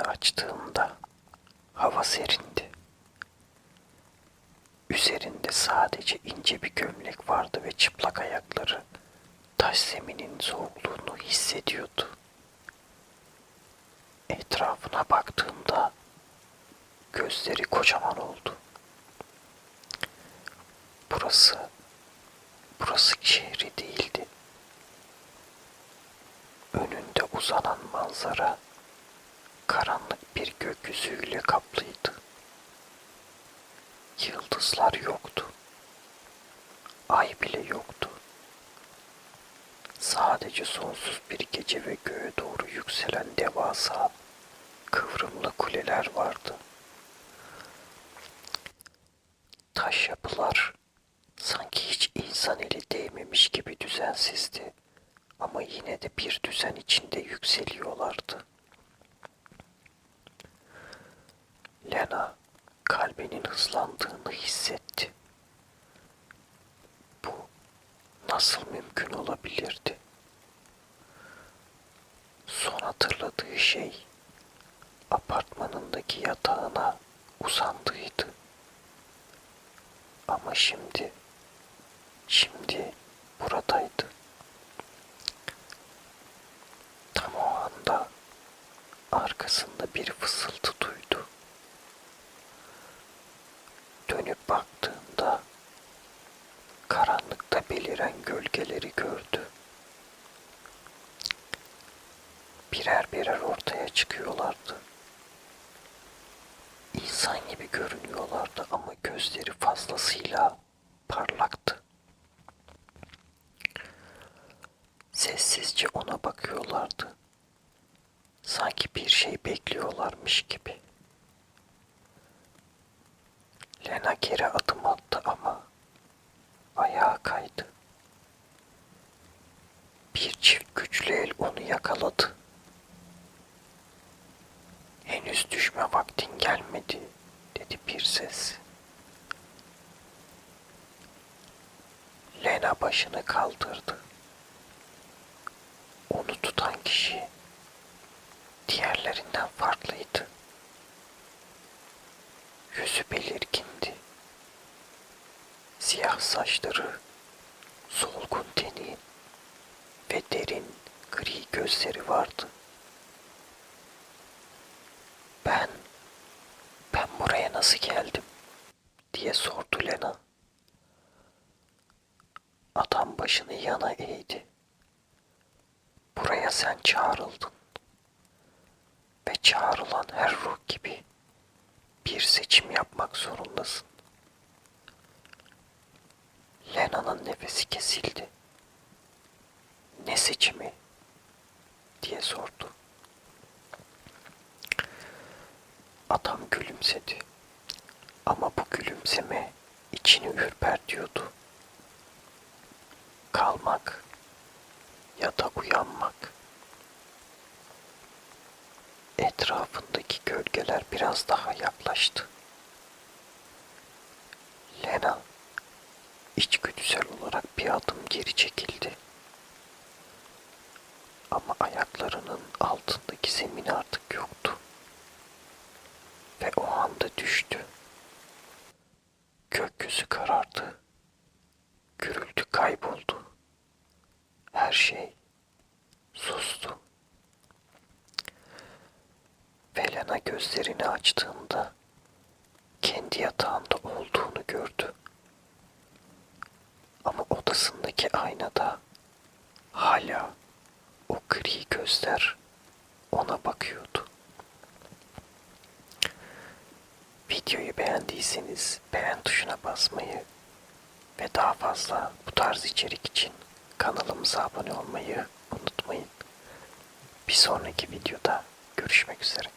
açtığımda hava serindi. Üzerinde sadece ince bir gömlek vardı ve çıplak ayakları taş zeminin soğukluğunu hissediyordu. Etrafına baktığımda gözleri kocaman oldu. Burası, burası şehri değildi. Önünde uzanan manzara bir gökyüzüyle kaplıydı. Yıldızlar yoktu. Ay bile yoktu. Sadece sonsuz bir gece ve göğe doğru yükselen devasa kıvrımlı kuleler vardı. Taş yapılar sanki hiç insan eli değmemiş gibi düzensizdi ama yine de bir düzen içinde yükseliyorlardı. Lena kalbinin hızlandığını hissetti. Bu nasıl mümkün olabilirdi? Son hatırladığı şey apartmanındaki yatağına uzandığıydı. Ama şimdi, şimdi buradaydı. Tam o anda arkasında bir fısıltı duydu. Dönüp baktığında karanlıkta beliren gölgeleri gördü. Birer birer ortaya çıkıyorlardı. İnsan gibi görünüyorlardı ama gözleri fazlasıyla parlaktı. Sessizce ona bakıyorlardı. Sanki bir şey bekliyorlarmış gibi. Lena geri adım attı ama ayağa kaydı. Bir çift güçlü el onu yakaladı. Henüz düşme vaktin gelmedi, dedi bir ses. Lena başını kaldırdı. Onu tutan kişi diğerlerinden farklıydı. Yüzü belirgindi. Saçları, solgun teni ve derin gri gözleri vardı. Ben, ben buraya nasıl geldim? diye sordu Lena. Adam başını yana eğdi. Buraya sen çağrıldın. Ve çağrılan her ruh gibi bir seçim yapmak zorundasın. Kesildi. Ne seçimi? diye sordu. Adam gülümsedi. Ama bu gülümseme içini ürpertiyordu. Kalmak ya da uyanmak. Etrafındaki gölgeler biraz daha yaklaştı. Lena içgüdüsel olarak bir adım geri çekildi. Ama ayaklarının altındaki zemin artık yoktu. Ve o anda düştü. Gökyüzü karardı. Gürültü kayboldu. Her şey sustu. Velena gözlerini açtığında kendi yatağında olduğunu gördü. Ama aynada hala o gri gözler ona bakıyordu. Videoyu beğendiyseniz beğen tuşuna basmayı ve daha fazla bu tarz içerik için kanalımıza abone olmayı unutmayın. Bir sonraki videoda görüşmek üzere.